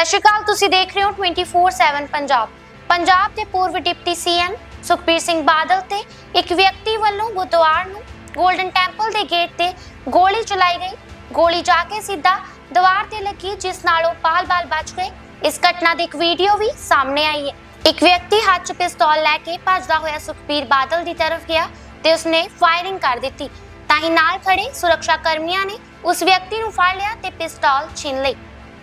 ਸਤਿ ਸ਼੍ਰੀ ਅਕਾਲ, ਤੁਸੀਂ ਦੇਖ ਰਹੇ ਹੋ 24/7 ਪੰਜਾਬ। ਪੰਜਾਬ ਦੇ ਪੂਰਵ ਡਿਪਟੀ ਸੀਐਮ ਸੁਖਬੀਰ ਸਿੰਘ ਬਾਦਲ ਤੇ ਇੱਕ ਵਿਅਕਤੀ ਵੱਲੋਂ ਬੁੱਧਵਾਰ ਨੂੰ 골ਡਨ ਟੈਂਪਲ ਦੇ ਗੇਟ ਤੇ ਗੋਲੀ ਚਲਾਈ ਗਈ। ਗੋਲੀ ਜਾ ਕੇ ਸਿੱਧਾ ਦੀਵਾਰ ਤੇ ਲੱਗੀ, ਜਿਸ ਨਾਲ ਉਹ ਬਾਲ-ਬਾਲ ਬਚ ਗਏ। ਇਸ ਘਟਨਾ ਦੀ ਇੱਕ ਵੀਡੀਓ ਵੀ ਸਾਹਮਣੇ ਆਈ ਹੈ। ਇੱਕ ਵਿਅਕਤੀ ਹੱਥ 'ਚ ਪਿਸਤੌਲ ਲੈ ਕੇ ਭੱਜਦਾ ਹੋਇਆ ਸੁਖਬੀਰ ਬਾਦਲ ਦੀ ਤਰਫ ਗਿਆ ਤੇ ਉਸਨੇ ਫਾਇਰਿੰਗ ਕਰ ਦਿੱਤੀ। ਤਾਂ ਹੀ ਨਾਲ ਖੜੇ ਸੁਰੱਖਿਆ ਕਰਮੀਆਂ ਨੇ ਉਸ ਵਿਅਕਤੀ ਨੂੰ ਫੜ ਲਿਆ ਤੇ ਪਿਸਤੌਲ ਛਿਨ ਲਈ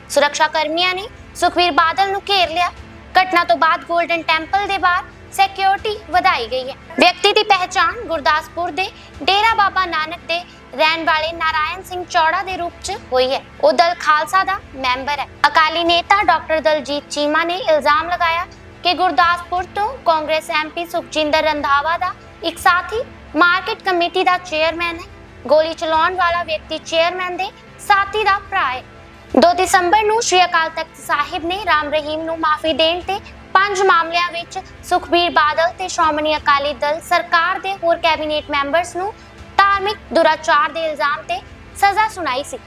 ਸੁਰੱਖਿਆ ਕਰਮੀਆਂ ਨੇ ਸੁਖਬੀਰ ਬਾਦਲ ਨੂੰ ਘੇਰ ਲਿਆ। ਘਟਨਾ ਤੋਂ ਬਾਅਦ 골ਡਨ ਟੈਂਪਲ ਦੇ ਬਾਹਰ ਸਿਕਿਉਰਿਟੀ ਵਧਾਈ ਗਈ ਹੈ। ਵਿਅਕਤੀ ਦੀ ਪਹਿਚਾਣ ਗੁਰਦਾਸਪੁਰ ਦੇ ਡੇਰਾ ਬਾਬਾ ਨਾਨਕ ਦੇ ਰਹਿਣ ਵਾਲੇ ਨਾਰਾਇਣ ਸਿੰਘ ਚੌੜਾ ਦੇ ਰੂਪ 'ਚ ਹੋਈ ਹੈ। ਉਹ ਦਲ ਖਾਲਸਾ ਦਾ ਮੈਂਬਰ ਹੈ। ਅਕਾਲੀ ਨੇਤਾ ਡਾਕਟਰ ਦਲਜੀਤ ਚੀਮਾ ਨੇ ਇਲਜ਼ਾਮ ਲਗਾਇਆ ਕਿ ਗੁਰਦਾਸਪੁਰ ਤੋਂ ਕਾਂਗਰਸ ਐਮਪੀ ਸੁਖਜਿੰਦਰ ਰੰਧਾਵਾ ਦਾ ਇੱਕ ਸਾਥੀ ਮਾਰਕੀਟ ਕਮੇਟੀ ਦਾ ਚੇਅਰਮੈਨ ਹੈ। ਗੋਲੀ ਚਲਾਉਣ ਵਾਲਾ ਵਿਅਕਤੀ ਚੇਅਰਮੈਨ ਦੇ ਸਾਥੀ ਦਾ ਭਰਾ ਹੈ। 2 ਦਸੰਬਰ ਨੂੰ ਸ਼੍ਰੀ ਅਕਾਲ ਤਖਤ ਸਾਹਿਬ ਨੇ ਰਾਮ ਰਹੀਮ ਨੂੰ ਮਾਫੀ ਦੇਣ ਤੇ ਪੰਜ ਮਾਮਲਿਆਂ ਵਿੱਚ ਸੁਖਬੀਰ ਬਾਦਲ ਤੇ ਸ਼੍ਰੋਮਣੀ ਅਕਾਲੀ ਦਲ ਸਰਕਾਰ ਦੇ ਹੋਰ ਕੈਬਨਿਟ ਮੈਂਬਰਸ ਨੂੰ ਧਾਰਮਿਕ ਦੁਰਾਚਾਰ ਦੇ ਇਲਜ਼ਾਮ ਤੇ ਸਜ਼ਾ ਸੁਣਾਈ ਸੀ।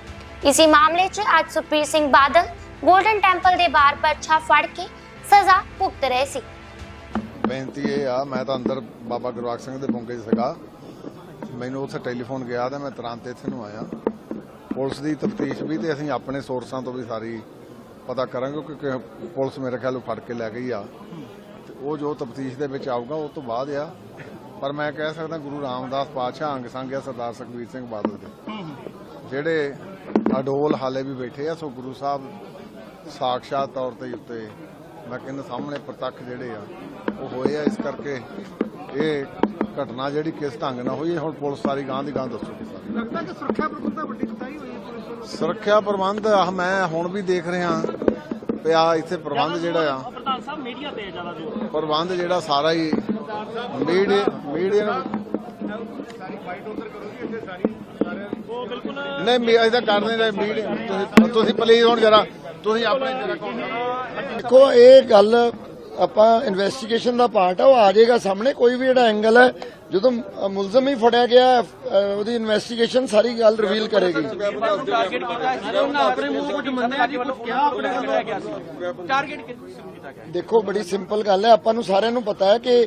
ਇਸੇ ਮਾਮਲੇ 'ਚ ਅੱਜ ਸੁਖਬੀਰ ਸਿੰਘ ਬਾਦਲ ਗੋਲਡਨ ਟੈਂਪਲ ਦੇ ਬਾਹਰ ਪਰਛਾ ਫੜ ਕੇ ਸਜ਼ਾ ਭੁਗਤ ਰਹੇ ਸੀ। ਬੇਨਤੀ ਇਹ ਆ, ਮੈਂ ਤਾਂ ਅੰਦਰ ਬਾਬਾ ਗੁਰਵਾਕ ਸਿੰਘ ਦੇ ਬੁੰਗੇ 'ਚ ਸੀਗਾ। ਮੈਨੂੰ ਉੱਥੇ ਟੈਲੀਫੋਨ ਗਿਆ ਤੇ ਮੈਂ ਤੁਰੰਤ ਇੱਥੇ ਨੂੰ ਆਇਆ। ਪੁਲਿਸ ਦੀ ਤਫਤੀਸ਼ ਵੀ ਤੇ ਅਸੀਂ ਆਪਣੇ ਸੋਰਸਾਂ ਤੋਂ ਵੀ ਸਾਰੀ ਪਤਾ ਕਰਾਂਗੇ ਕਿਉਂਕਿ ਪੁਲਿਸ ਮੇਰੇ ਖਿਆਲ ਨੂੰ ਫੜ ਕੇ ਲੈ ਗਈ ਆ। ਤੇ ਉਹ ਜੋ ਤਫਤੀਸ਼ ਦੇ ਵਿੱਚ ਆਊਗਾ, ਉਹ ਤੋਂ ਬਾਅਦ ਆ। ਪਰ ਮੈਂ ਕਹਿ ਸਕਦਾ ਗੁਰੂ ਰਾਮਦਾਸ ਪਾਤਸ਼ਾਹ ਅੰਗ ਸੰਗ ਆ ਸਰਦਾਰ ਸੁਖਬੀਰ ਸਿੰਘ ਬਾਦਲ ਦੇ। ਜਿਹੜੇ ਅਡੋਲ ਹਾਲੇ ਵੀ ਬੈਠੇ ਆ, ਸੋ ਗੁਰੂ ਸਾਹਿਬ ਸਾਖਸ਼ਾਤ ਤੌਰ ਤੇ ਉੱਤੇ ਮੈਂ ਕਹਿੰਦਾ ਸਾਹਮਣੇ ਪ੍ਰਤੱਖ ਜਿਹੜੇ ਆ, ਉਹ ਹੋਏ ਆ। ਇਸ ਕਰਕੇ ਇਹ ਘਟਨਾ ਜਿਹੜੀ ਕਿਸ ਢੰਗ ਨਾਲ ਹੋਈ ਇਹ ਹੁਣ ਪੁਲਿਸ ਸਾਰੀ ਗਾਂ ਦੀ ਗਾਂ ਦੱਸੂਗੀ ਸਾਰੀ। ਲੱਗਦਾ ਕਿ ਸੁਰੱਖਿਆ ਪ੍ਰਬੰਧਾਂ ਵੱਡੀ ਕੁਤਾਹੀ ਹੋਈ ਹੈ ਪੁਲਿਸ ਵੱਲੋਂ। ਸੁਰੱਖਿਆ ਪ੍ਰਬੰਧ ਆਹ ਮੈਂ ਹੁਣ ਵੀ ਦੇਖ ਰਿਹਾ ਪਿਆ ਇੱਥੇ ਪ੍ਰਬੰਧ ਜਿਹੜਾ ਆ ਪ੍ਰਧਾਨ ਸਾਹਿਬ ਮੀਡੀਆ ਤੇ ਜ਼ਿਆਦਾ ਜ਼ੋਰ ਪ੍ਰਬੰਧ ਜਿਹੜਾ ਸਾਰਾ ਹੀ ਮੀਡੀਆ ਮੀਡੀਆ ਨੂੰ ਉਹ ਬਿਲਕੁਲ ਨਹੀਂ ਮੀ- ਅਸੀਂ ਤਾਂ ਕਰ ਨਹੀਂ ਰਹੇ ਮੀਡੀਆ ਤੁਸੀਂ ਤੁਸੀਂ ਪਲੀਜ਼ ਹੁਣ ਜਰਾ ਤੁਸੀਂ ਆਪਣੇ ਜਰਾ ਇਹ ਗੱਲ ਆਪਾਂ ਇਨਵੈਸਟੀਗੇਸ਼ਨ ਦਾ ਪਾਰਟ ਆ ਉਹ ਆ ਜਾਏਗਾ ਸਾਹਮਣੇ ਕੋਈ ਵੀ ਜਿਹੜਾ ਐਂਗਲ ਹੈ ਜਦੋਂ ਮੁਲਜ਼ਮ ਹੀ ਫੜਿਆ ਗਿਆ ਉਹਦੀ ਇਨਵੈਸਟੀਗੇਸ਼ਨ ਸਾਰੀ ਗੱਲ ਰਿਵੀਲ ਕਰੇਗੀ। ਟਾਰਗੇਟ ਕੀਤਾ ਸੀ ਉਹਨਾਂ ਆਪਣੇ ਮੂੰਹ ਕੁਝ ਮੰਨਿਆ ਜੀ ਕੁਝ ਕਿਹਾ ਆਪਣੇ ਵੱਲੋਂ? ਗਿਆ ਸੀ ਟਾਰਗੇਟ ਕੀਤਾ ਗਿਆ ਦੇਖੋ ਬੜੀ ਸਿੰਪਲ ਗੱਲ ਹੈ ਆਪਾਂ ਨੂੰ ਸਾਰਿਆਂ ਨੂੰ ਪਤਾ ਹੈ ਕਿ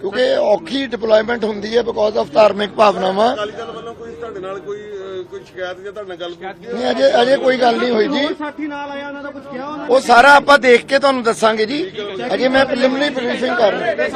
ਕਿਉਂਕਿ ਔਖੀ ਡਿਪਲੋਇਮੈਂਟ ਹੁੰਦੀ ਹੈ ਬਿਕੋਜ਼ ਆਫ ਧਾਰਮਿਕ ਭਾਵਨਾਵਾਂ। ਅਕਾਲੀ ਦਲ ਵੱਲੋਂ ਕੋਈ ਤੁਹਾਡੇ ਨਾਲ ਕੋਈ ਅਹ, ਕੋਈ ਸ਼ਿਕਾਇਤ ਜਾਂ ਤੁਹਾਡੇ ਨਾਲ ਗੱਲ ਨਹੀਂ ਅਜੇ ਅਜੇ ਕੋਈ ਗੱਲ ਨਹੀਂ ਹੋਈ ਜੀ। ਸਾਥੀ ਨਾਲ ਆਇਆ ਉਹਨਾਂ ਦਾ ਕੁਝ ਕਿਹਾ ਉਹ ਸਾਰਾ ਆਪਾਂ ਦੇਖ ਕੇ ਤੁਹਾਨੂੰ ਦੱਸਾਂਗੇ ਜੀ। ਅਜੇ ਮੈਂ ਪ੍ਰੀਲਿਮਿਨਰੀ ਬਰੀਫਿੰਗ ਕਰ ਰਿਹਾ।